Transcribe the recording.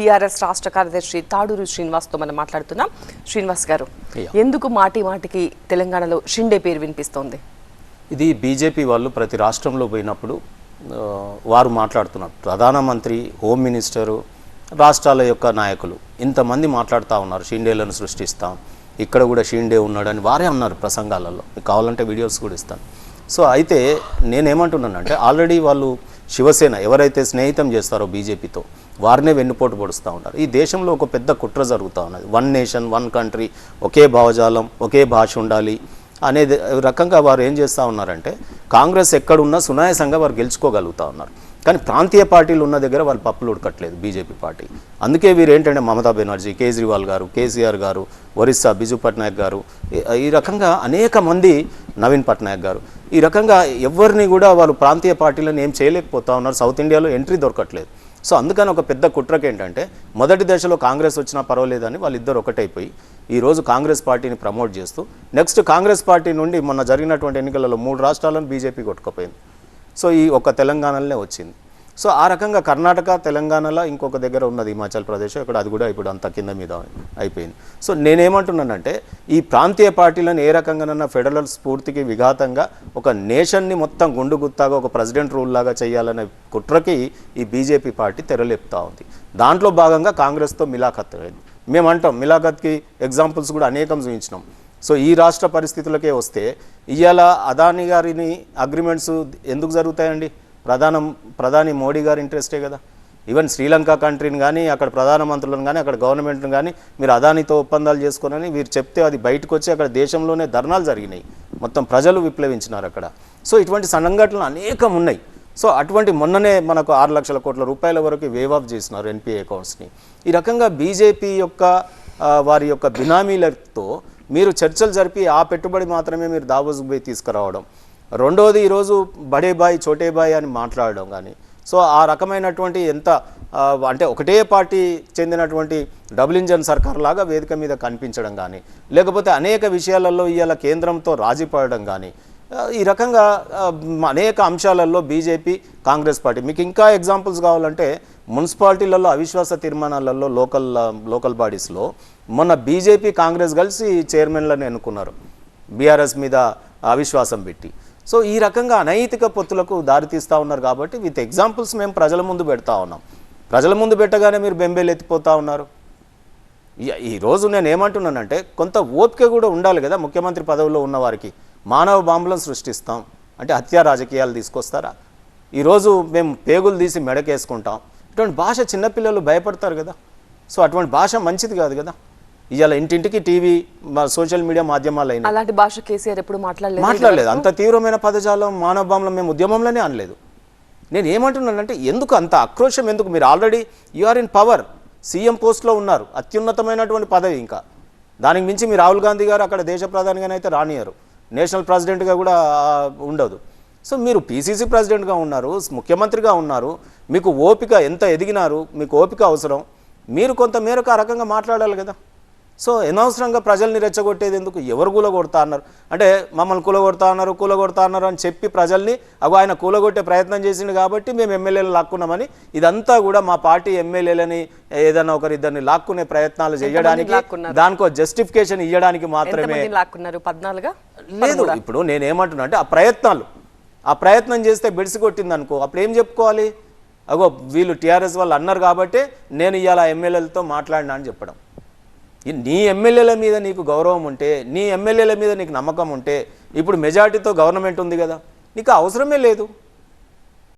TRS రాష్ట్ర కార్యదర్శి తాడూరు శ్రీనివాస్తో మనం మాట్లాడుతున్నాం. శ్రీనివాస్ గారు. ఎందుకు మాటి మాటికి తెలంగాణలో షిండే పేరు వినిపిస్తోంది? ఇది బీజేపీ వాళ్ళు ప్రతి రాష్ట్రంలో పోయినప్పుడు వారు మాట్లాడుతున్నారు. ప్రధానమంత్రి హోమ్ మినిస్టరు రాష్ట్రాల యొక్క నాయకులు ఇంతమంది మాట్లాడుతూ ఉన్నారు షిండేలను సృష్టిస్తాం. ఇక్కడ కూడా షిండే ఉన్నాడని వారే అన్నారు ప్రసంగాలలో. మీకు కావాలంటే వీడియోస్ కూడా ఇస్తాను. సో అయితే నేనేమంటున్నానంటే ఆల్రెడీ వాళ్ళు శివసేన ఎవరైతే స్నేహితం చేస్తారో బీజేపీతో వారినే వెన్నుపోటు పొడుస్తూ ఉంటారు. ఈ దేశంలో ఒక పెద్ద కుట్ర జరుగుతూ ఉన్నది. వన్ నేషన్ వన్ కంట్రీ ఒకే భావజాలం ఒకే భాష ఉండాలి అనేది రకంగా వారు ఏం చేస్తూ ఉన్నారంటే కాంగ్రెస్ ఎక్కడున్నా సునాయాసంగా వారు గెలుచుకోగలుగుతూ ఉన్నారు. కానీ ప్రాంతీయ పార్టీలు ఉన్న దగ్గర వాళ్ళు పప్పులు ఉడకట్లేదు బీజేపీ పార్టీ. అందుకే వీరు ఏంటంటే మమతా బెనర్జీ కేజ్రీవాల్ గారు కేసీఆర్ గారు ఒరిస్సా బిజు పట్నాయక్ గారు ఈ- రకంగా అనేక మంది నవీన్ పట్నాయక్ గారు. ఈ రకంగా ఎవరిని కూడా వాళ్ళు ప్రాంతీయ పార్టీలను ఏం చేయలేకపోతా ఉన్నారు. సౌత్ ఇండియాలో ఎంట్రీ దొరకట్లేదు. సో అందుకని ఒక పెద్ద కుట్రకి ఏంటంటే మొదటి దశలో కాంగ్రెస్ వచ్చినా పర్వాలేదని వాళ్ళిద్దరు ఒకటైపోయి ఈరోజు కాంగ్రెస్ పార్టీని ప్రమోట్ చేస్తూ నెక్స్ట్ కాంగ్రెస్ పార్టీ నుండి మొన్న జరిగినటువంటి ఎన్నికలలో మూడు రాష్ట్రాలను బీజేపీ కొట్టుకుపోయింది. సో ఈ ఒక తెలంగాణలోనే వచ్చింది. సో ఆ రకంగా కర్ణాటక తెలంగాణలో ఇంకొక దగ్గర ఉన్నది హిమాచల్ ప్రదేశ్. ఇక్కడ అది కూడా ఇప్పుడు అంత కింద మీద అయిపోయింది. సో నేనేమంటున్నానంటే ఈ ప్రాంతీయ పార్టీలను ఏ రకంగానన్నా ఫెడరల్ స్ఫూర్తికి విఘాతంగా ఒక నేషన్ని మొత్తం గుండు గుత్తాగా ఒక ప్రెసిడెంట్ రూల్ లాగా చేయాలనే కుట్రకి ఈ బీజేపీ పార్టీ తెరలేపుతా ఉంది. దాంట్లో భాగంగా కాంగ్రెస్తో మిలాఖత్ అయింది. మేము అంటాం మిలాఖత్కి ఎగ్జాంపుల్స్ కూడా అనేకం చూపించినాం. సో ఈ రాష్ట్ర పరిస్థితులకే వస్తే ఇవాళ అదాని గారిని అగ్రిమెంట్స్ ఎందుకు జరుగుతాయండి? ప్రధానం ప్రధాని మోడీ గారి ఇంట్రెస్టే కదా. ఈవెన్ శ్రీలంక కంట్రీని కానీ అక్కడ ప్రధానమంత్రులను కానీ అక్కడ గవర్నమెంట్ను కానీ మీరు అదానితో ఒప్పందాలు చేసుకోనని వీరు చెప్తే అది బయటకు వచ్చి అక్కడ దేశంలోనే ధర్నాలు జరిగినాయి. మొత్తం ప్రజలు విప్లవించినారు అక్కడ. సో ఇటువంటి సంఘటనలు అనేకం ఉన్నాయి. సో అటువంటి మొన్ననే మనకు ఆరు లక్షల కోట్ల రూపాయల వరకు వేవ్ ఆఫ్ చేసినారు ఎన్పిఏ అకౌంట్స్ని ఈ రకంగా బీజేపీ యొక్క వారి యొక్క బినామీలతో మీరు చర్చలు జరిపి ఆ పెట్టుబడి మాత్రమే మీరు దావోస్కు పోయి తీసుకురావడం. రెండోది ఈరోజు బడే బాయ్ చోటే బాయ్ అని మాట్లాడడం కానీ. సో ఆ రకమైనటువంటి ఎంత అంటే ఒకటే పార్టీ చెందినటువంటి డబుల్ ఇంజన్ సర్కార్ లాగా వేదిక మీద కనిపించడం కానీ లేకపోతే అనేక విషయాలలో ఇవాళ కేంద్రంతో రాజీ పడడం కానీ ఈ రకంగా అనేక అంశాలలో బీజేపీ కాంగ్రెస్ పార్టీ మీకు ఇంకా ఎగ్జాంపుల్స్ కావాలంటే మున్సిపాలిటీలలో అవిశ్వాస తీర్మానాలలో లోకల్ లోకల్ బాడీస్లో మొన్న బీజేపీ కాంగ్రెస్ కలిసి చైర్మన్లను ఎన్నుకున్నారు. బీఆర్ఎస్ మీద అవిశ్వాసం పెట్టి. సో ఈ రకంగా అనైతిక పొత్తులకు దారితీస్తూ ఉన్నారు కాబట్టి విత్ ఎగ్జాంపుల్స్ మేము ప్రజల ముందు పెడతా ఉన్నాం. ప్రజల ముందు పెట్టగానే మీరు బెంబేలు ఎత్తిపోతా ఉన్నారు. ఈ- ఈ రోజు నేను ఏమంటున్నానంటే కొంత ఓపిక కూడా ఉండాలి కదా ముఖ్యమంత్రి పదవిలో ఉన్నవారికి మానవ బాంబులను సృష్టిస్తాం. అంటే హత్యా రాజకీయాలు తీసుకొస్తారా? ఈరోజు మేము పేగులు తీసి మెడకేసుకుంటాం. ఇటువంటి భాష చిన్నపిల్లలు భయపడతారు కదా. సో అటువంటి భాష మంచిది కాదు కదా. ఇవాళ ఇంటింటికి టీవీ సోషల్ మీడియా మాధ్యమాలు అయినాయి అలాంటి భాష కేసీఆర్ ఎప్పుడు మాట్లాడలేదు. మాట్లాడలేదు. అంత తీవ్రమైన పదజాలం మానవ బాంబులు మేము ఉద్యమంలోనే అనలేదు. నేను ఏమంటున్నానంటే ఎందుకు అంత ఆక్రోషం ఎందుకు? మీరు already you are in power CM పోస్ట్లో ఉన్నారు. అత్యున్నతమైనటువంటి పదవి ఇంకా. దానికి మించి మీ రాహుల్ గాంధీ గారు అక్కడ దేశ ప్రధానిగానైతే రానియరు నేషనల్ ప్రెసిడెంట్గా కూడా ఉండదు. సో మీరు పీసీసీ ప్రెసిడెంట్గా ఉన్నారు ముఖ్యమంత్రిగా ఉన్నారు. మీకు ఓపిక ఎంత ఎదిగినారు మీకు ఓపిక అవసరం. మీరు కొంత మేరకు ఆ రకంగా మాట్లాడాలి కదా. సో అనవసరంగా ప్రజల్ని రెచ్చగొట్టేది ఎందుకు? ఎవరు కూలగొడతా అన్నారు. అంటే మమ్మల్ని కూలగొడతా అన్నారు కూలగొడతా అన్నారు అని చెప్పి ప్రజల్ని అగో ఆయన కూలగొట్టే ప్రయత్నం చేసిండు కాబట్టి మేము ఎమ్మెల్యేలు లాక్కున్నామని ఇదంతా కూడా మా పార్టీ ఎమ్మెల్యేలని ఏదైనా ఒకరిద్దరిని లాక్కునే ప్రయత్నాలు చేయడానికి? దానికో జస్టిఫికేషన్ ఇవ్వడానికి మాత్రమే లాక్కున్నారు? పద్నాలుగా? లేదు ఇప్పుడు నేను ఏమంటున్నా అంటే ఆ ప్రయత్నాలు ఆ ప్రయత్నం చేస్తే బెడిసి కొట్టింది అనుకో అప్పుడు ఏం చెప్పుకోవాలి? అగో వీళ్ళు టీఆర్ఎస్ వాళ్ళు అన్నారు కాబట్టి నేను ఇవాళ ఎమ్మెల్యేలతో మాట్లాడినా అని చెప్పడం. నీ ఎమ్మెల్యేల మీద నీకు గౌరవం ఉంటే నీ ఎమ్మెల్యేల మీద నీకు నమ్మకం ఉంటే ఇప్పుడు మెజార్టీతో గవర్నమెంట్ ఉంది కదా నీకు అవసరమే లేదు.